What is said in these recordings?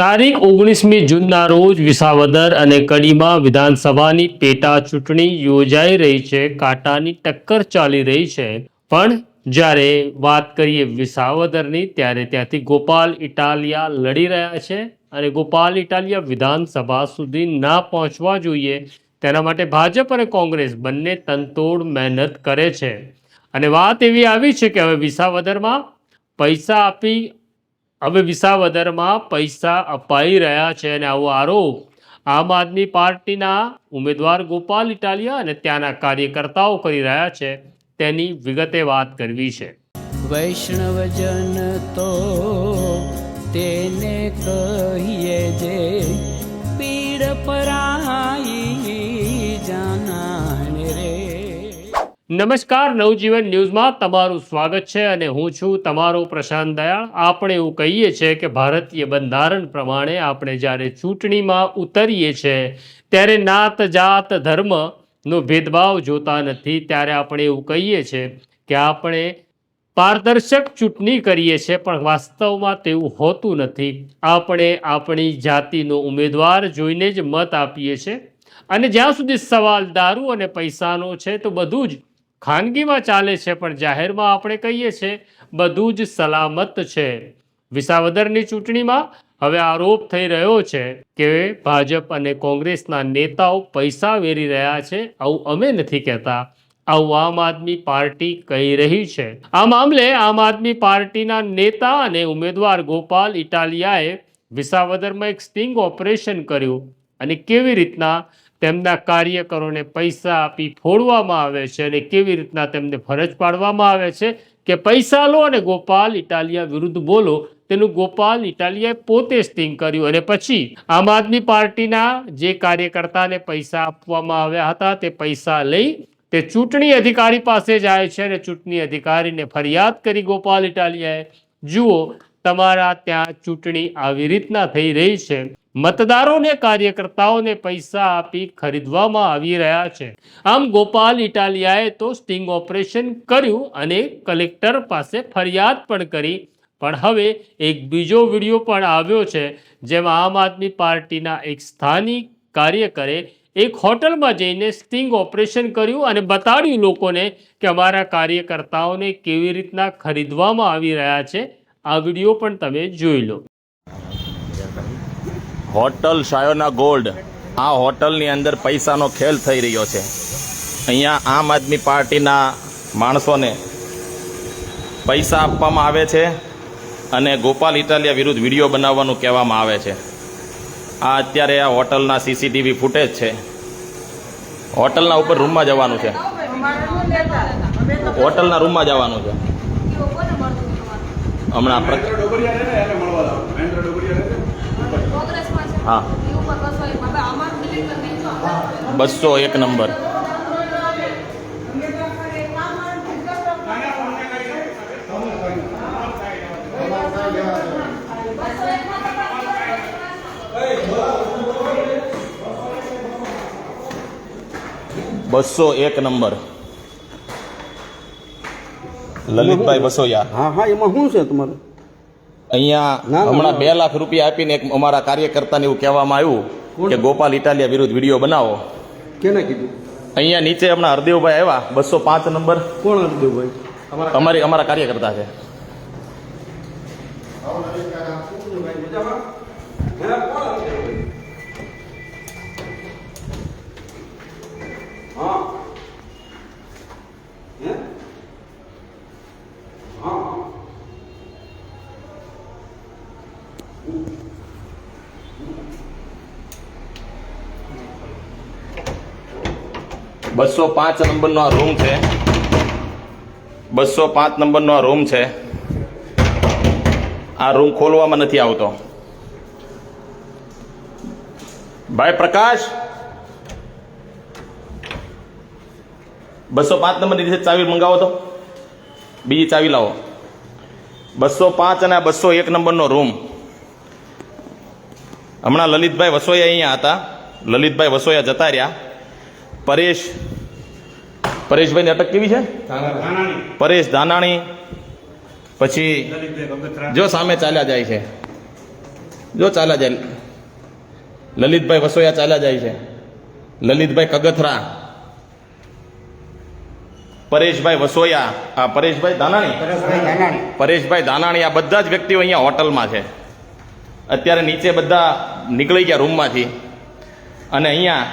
તારીખ ઓગણીસમી જૂનના રોજ વિસાવદર અને કડીમાં વિધાનસભાની પેટા ચૂંટણી યોજાઈ રહી છે, કાંટાની ટક્કર ચાલી રહી છે. પણ જ્યારે વાત કરીએ વિસાવદરની, ત્યારે ત્યાંથી ગોપાલ ઇટાલિયા લડી રહ્યા છે અને ગોપાલ ઇટાલિયા વિધાનસભા સુધી ના પહોંચવા જોઈએ. તેના માટે ભાજપ અને કોંગ્રેસ બંને તનતોડ મહેનત કરે છે. અને વાત એવી આવી છે કે હવે વિસાવદરમાં પૈસા આપી હવે વિસાવદરમાં પૈસા અપાઈ રહ્યા છે અને આવો આરોપ આમ આદમી પાર્ટીના ઉમેદવાર ગોપાલ ઇટાલિયા અને ત્યાંના કાર્યકર્તાઓ કરી રહ્યા છે. તેની વિગતે વાત કરવી છે. વૈષ્ણવજન તો તેને કહીએ જે પીડ પરાઈ નમસ્કાર, નવજીવન ન્યૂઝમાં તમારું સ્વાગત છે અને હું છું તમારો પ્રશાંત દયાળ. આપણે એવું કહીએ છીએ કે ભારતીય બંધારણ પ્રમાણે આપણે જ્યારે ચૂંટણીમાં ઉતરીએ છીએ ત્યારે નાત, જાત ધર્મનો ભેદભાવ જોતા નથી. ત્યારે આપણે એવું કહીએ છીએ કે આપણે પારદર્શક ચૂંટણી કરીએ છીએ પણ વાસ્તવમાં તેવું હોતું નથી. આપણે આપણી જાતિનો ઉમેદવાર જોઈને જ મત આપીએ છીએ અને જ્યાં સુધી સવાલ દારૂ અને પૈસાનો છે, તો બધું જ ખાનગીમાં ચાલે છે, પણ જાહેરમાં આપણે કહીએ છીએ બધું જ સલામત છે. વિસાવદરની ચૂંટણીમાં હવે આરોપ થઈ રહ્યો છે કે ભાજપ અને કોંગ્રેસના નેતાઓ પૈસા વેરી રહ્યા છે, આવું અમે નથી કહેતા. આવું આમ આદમી પાર્ટી કહી રહી છે. આ મામલે આમ આદમી પાર્ટીના નેતા અને ઉમેદવાર ગોપાલ ઇટાલિયાએ વિસાવદરમાં એક સ્ટિંગ ઓપરેશન કર્યું અને કેવી રીતના તેમના કાર્યકરોને પૈસા આપી ફોડવામાં આવે છે અને કેવી રીતના તેમને ફરજ પાડવામાં આવે છે કે પૈસા લો અને ગોપાલ ઇટાલિયા વિરુદ્ધ બોલો. તેનું ગોપાલ ઇટાલિયાએ પોતે સ્ટિંગ કર્યું અને પછી આમ આદમી પાર્ટીના જે કાર્યકર્તાને પૈસા આપવામાં આવ્યા હતા તે પૈસા લઈ તે ચૂંટણી અધિકારી પાસે જાય છે અને ચૂંટણી અધિકારીને ફરિયાદ કરી ગોપાલ ઇટાલિયાએ, જુઓ, તમારા ત્યાં ચૂંટણી આવી રીતના થઈ રહી છે. મતદારોને, કાર્યકર્તાઓને પૈસા આપી ખરીદવામાં આવી રહ્યા છે. આમ ગોપાલ ઇટાલિયાએ તો સ્ટિંગ ઓપરેશન કર્યું અને કલેક્ટર પાસે ફરિયાદ પણ કરી. પણ હવે એક બીજો વીડિયો પણ આવ્યો છે, જેમાં આમ આદમી પાર્ટીના એક સ્થાનિક કાર્યકરે એક હોટલમાં જઈને સ્ટિંગ ઓપરેશન કર્યું અને બતાડ્યું લોકોને કે અમારા કાર્યકર્તાઓને કેવી રીતના ખરીદવામાં આવી રહ્યા છે. આ વીડિયો પણ તમે જોઈ લો. Hotel Shayona gold. આ હોટલની અંદર પૈસાનો ખેલ થઈ રહ્યો છે. અહીંયા આમ આદમી પાર્ટીના માણસોને પૈસા આપવામાં આવે છે અને ગોપાલ ઇટાલિયા વિરુદ્ધ વીડિયો બનાવવાનું કહેવામાં આવે છે. આ અત્યારે આ હોટલના સીસીટીવી ફૂટેજ છે. હોટલના ઉપર રૂમમાં જવાનું છે. હોટલના રૂમમાં જવાનું છે. હમણાં હા. બસો એક નંબર. બસો એક નંબર. લલિતભાઈ બસોયા હા હા, એમાં શું છે તમારે? અહીંયા હમણાં બે લાખ રૂપિયા આપીને એક અમારા કાર્યકર્તાને એવું કહેવામાં આવ્યું કે ગોપાલ ઇટાલિયા વિરુદ્ધ વીડિયો બનાવો. કેને કીધું? અહીંયા નીચે હમણાં હરદેવભાઈ આવ્યા બસો પાંચ નંબર. કોણ હરદેવભાઈ? અમારી અમારા કાર્યકર્તા છે. બસો પાંચ નંબરનો આ રૂમ છે. બસો પાંચ નંબરનો આ રૂમ છે. આ રૂમ ખોલવામાં નથી આવતો. ભાઈ પ્રકાશ! બસો પાંચ નંબરની રીતે ચાવી મંગાવો તો. બીજી ચાવી લાવો. બસો પાંચ અને બસો એક નંબરનો રૂમ. હમણાં લલિતભાઈ વસોયા અહીંયા હતા. લલિતભાઈ વસોયા જતા રહ્યા. પરેશ પરેશભાઈની અટક કેવી છે? પરેશ ધાનાણી. પછી જો સામે ચાલ્યા જાય છે. જો ચાલ્યા જાય. લલિતભાઈ વસોયા ચાલ્યા જાય છે. લલિતભાઈ કગથરા. પરેશભાઈ વસોયા. આ પરેશભાઈ દાનાણી પરેશભાઈ દાનાણી આ બધા જ વ્યક્તિઓ અહીંયા હોટલમાં છે. અત્યારે નીચે બધા નીકળી ગયા રૂમમાંથી. અને અહીંયા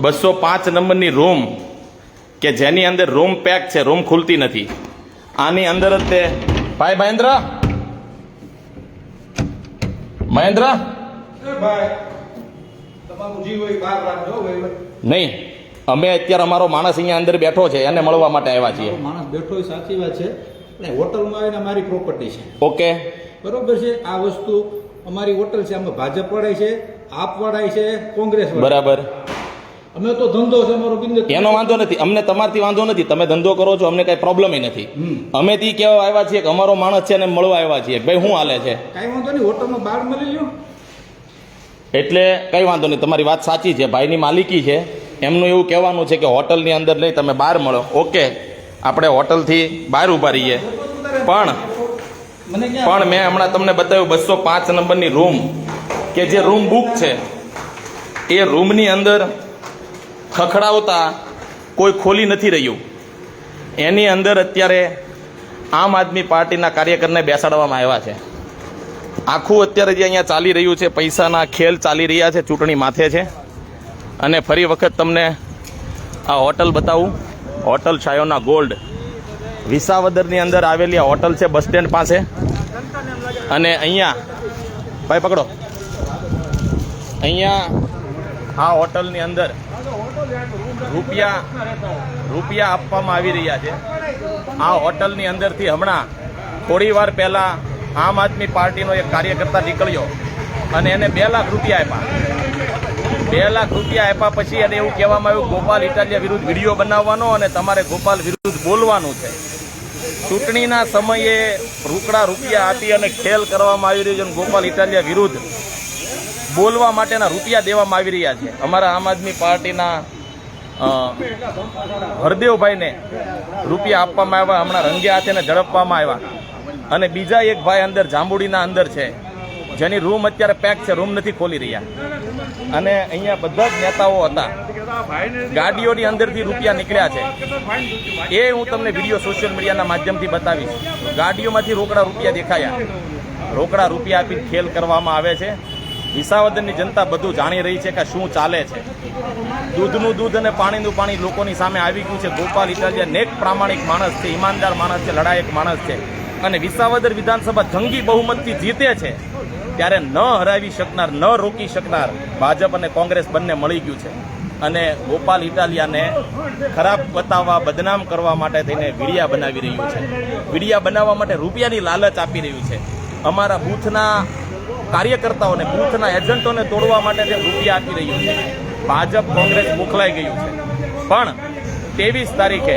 બસો પાંચ નંબરની રૂમ કે જેની અંદર રૂમ પેક છે રૂમ ખુલતી નથી. આની અંદર જ તે ભાઈ મહેન્દ્ર? મહેન્દ્ર? નહીં અમે અત્યારે અમારો માણસ અહીંયા અંદર બેઠો છે એને મળવા માટે આવ્યા છીએ. માણસ બેઠો સાચી વાત છે હોટલમાં આવીને અમારી પ્રોપર્ટી છે. ઓકે. બરોબર છે? આ વસ્તુ અમારી હોટલ છે આમાં ભાજપ વાળાય છે આપ વાળાય છે કોંગ્રેસ બરાબર. અમે તો ધંધો છે અમારો બિંદુ. એનો વાંધો નથી. અમને તમારથી વાંધો નથી. તમે ધંધો કરો છો અમને કઈ પ્રોબ્લેમ નથી. અમે તી કહેવા આવ્યા છીએ કે અમારો માણસ છે અને મળવા આવ્યા છીએ. ભાઈ શું હાલે છે? કાંઈ વાંધો નહીં હોટલમાં બાર મળી લ્યો. એટલે કઈ વાંધો નહીં. તમારી વાત સાચી છે. ભાઈની માલિકી છે. એમનું એવું કહેવાનું છે કે હોટલની અંદર નહીં તમે બહાર મળો. ઓકે. આપણે હોટલથી બહાર ઊભા રહીએ. પણ પણ મેં હમણાં તમને બતાવ્યું બસો પાંચ નંબરની રૂમ કે જે રૂમ બુક છે એ રૂમની અંદર ખખડાવતા કોઈ ખોલી નથી રહ્યું. એની અંદર અત્યારે આમ આદમી પાર્ટીના કાર્યકરને બેસાડવામાં આવ્યા છે. આખું અત્યારે જે અહીંયા ચાલી રહ્યું છે પૈસાના ખેલ ચાલી રહ્યા છે ચૂંટણી માથે છે. અને ફરી વખત તમને આ હોટલ બતાવું. હોટલ છાયોના ગોલ્ડ વિસાવદરની અંદર આવેલી હોટલ છે, બસ સ્ટેન્ડ પાસે. અને અહીંયા, ભાઈ પકડો. અહીંયા આ હોટલની અંદર રૂપિયા રૂપિયા આપવામાં આવી રહ્યા છે. આ હોટલની અંદરથી હમણાં થોડી વાર પહેલાં આમ આદમી પાર્ટીનો એક કાર્યકર્તા નીકળ્યો અને એને બે લાખ રૂપિયા આપ્યા. બે લાખ રૂપિયા આપ્યા પછી એને એવું કહેવામાં આવ્યું, ગોપાલ ઇટાલિયા વિરુદ્ધ વીડિયો બનાવવાનો અને તમારે ગોપાલ વિરુદ્ધ બોલવાનું છે. ચૂંટણીના સમયે રૂકડા રૂપિયા આપી અને ખેલ કરવામાં આવી રહ્યો છે અને ગોપાલ ઇટાલિયા વિરુદ્ધ બોલવા માટેના રૂપિયા દેવામાં આવી રહ્યા છે. અમારા આમ આદમી પાર્ટીના હરદેવભાઈને રૂપિયા આપવામાં આવ્યા, હમણાં રંગે હાથેને ઝડપવામાં આવ્યા. અને બીજા એક ભાઈ અંદર, જાંબુડીના અંદર છે. જેની રૂમ અત્યારે પેક છે રૂમ નથી ખોલી રહ્યા. અને અહીંયા બધા જ નેતાઓ હતા. ગાડીઓની અંદરથી રૂપિયા નીકળ્યા છે. એ હું તમને વીડિયો સોશિયલ મીડિયાના માધ્યમથી બતાવીશ. ગાડીઓમાંથી રોકડા રૂપિયા દેખાયા. રોકડા રૂપિયા આપી ખેલ કરવામાં આવે છે. વિસાવદરની જનતા બધું જાણી રહી છે કે શું ચાલે છે. દૂધનું દૂધ અને પાણીનું પાણી લોકોની સામે આવી ગયું છે. ગોપાલ ઇટાલિયા નેક પ્રામાણિક માણસ છે, ઈમાનદાર માણસ છે, લડાયક માણસ છે. અને વિસાવદર વિધાનસભા જંગી બહુમતથી જીતે છે. ત્યારે ન હરાવી શકનાર, ન રોકી શકનાર ભાજપ અને કોંગ્રેસ બંને મળી ગયું છે. અને ગોપાલ ઇટાલિયાને ખરાબ બતાવવા, બદનામ કરવા માટે તેને વીડિયા બનાવી રહ્યું છે. વીડિયા બનાવવા માટે રૂપિયાની લાલચ આપી રહ્યું છે. અમારા બૂથના કાર્યકર્તાઓને, બૂથના એજન્ટોને તોડવા માટે તે રૂપિયા આપી રહ્યું છે. ભાજપ, કોંગ્રેસ મોકલાઈ ગયું છે. પણ ત્રેવીસ તારીખે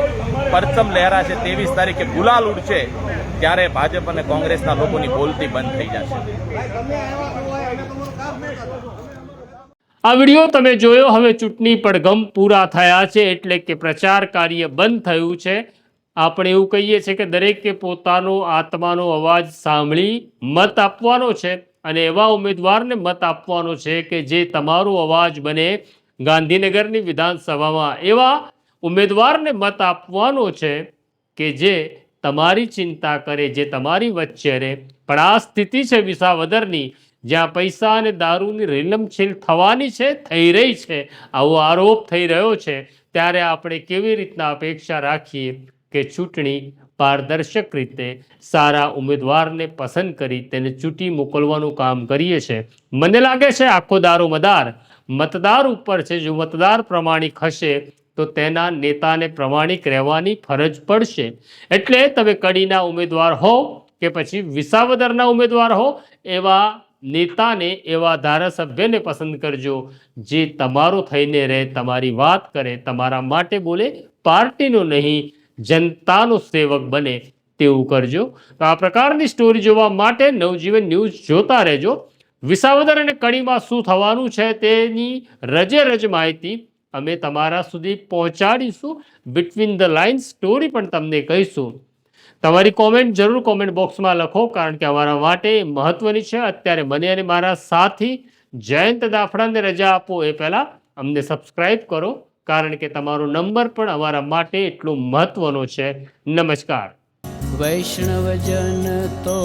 પરચમ લહેરા છે, ત્રેવીસ તારીખે ગુલાલ ઉડશે, ત્યારે ભાજપ અને કોંગ્રેસના લોકોની બોલતી બંધ થઈ જશે. આ વીડિયો તમે જોયો, હવે ચૂંટણી પડઘમ પૂરા થયા છે, એટલે કે પ્રચાર કાર્ય બંધ થયું છે. આપણે એવું કહીએ છીએ કે દરેકે પોતાનો આત્માનો અવાજ સાંભળી મત આપવાનો છે, અને એવા ઉમેદવારને મત આપવાનો છે કે જે તમારો અવાજ બને ગાંધીનગરની વિધાનસભામાં. એવા ઉમેદવારને મત આપવાનો છે કે જે તમારી ચિંતા કરે, જે તમારી વચ્ચે રહે. પણ આ સ્થિતિ છે વિસાવદરની, જ્યાં પૈસા અને દારૂની રીલમછીલ થવાની છે, થઈ રહી છે. આવો આરોપ થઈ રહ્યો છે. ત્યારે આપણે કેવી રીતના અપેક્ષા રાખીએ કે ચૂંટણી પારદર્શક રીતે સારા ઉમેદવારને પસંદ કરી તેને ચૂંટી મોકલવાનું કામ કરીએ છીએ મને લાગે છે આખો દારૂ મદાર મતદાર ઉપર છે. જો મતદાર પ્રમાણિક હશે તો તેના નેતાને પ્રમાણિક રહેવાની ફરજ પડશે. એટલે તમે કડીના ઉમેદવાર હો કે પછી વિસાવદરના ઉમેદવાર હો, એવા નેતાને, એવા ધારાસભ્યને પસંદ કરજો. જે તમારો થઈને રહે, તમારી વાત કરે, તમારા માટે બોલે, પાર્ટીનો નહીં, જનતાનો સેવક બને તેવું કરજો. તો આ પ્રકારની સ્ટોરી જોવા માટે નવજીવન ન્યૂઝ જોતા રહેજો. વિસાવદર અને કડીમાં શું થવાનું છે તેની રજે રજ માહિતી અમે તમારા સુધી પહોંચાડીશું બિટવીન ધ લાઇન સ્ટોરી પણ તમને કહીશું. તમારી કોમેન્ટ જરૂર કોમેન્ટ બોક્સમાં લખો, કારણ કે અમારા માટે મહત્વની છે. અત્યારે મને અને મારા સાથી જયંત દાફડાને રજા આપો એ પહેલાં અમને સબસ્ક્રાઇબ કરો, કારણ કે તમારો નંબર પણ અમારા માટે એટલો મહત્વનો છે. નમસ્કાર. વૈષ્ણવજન તો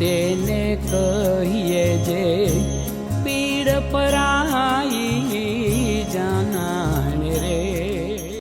તેને કહીએ જે પીડ પરા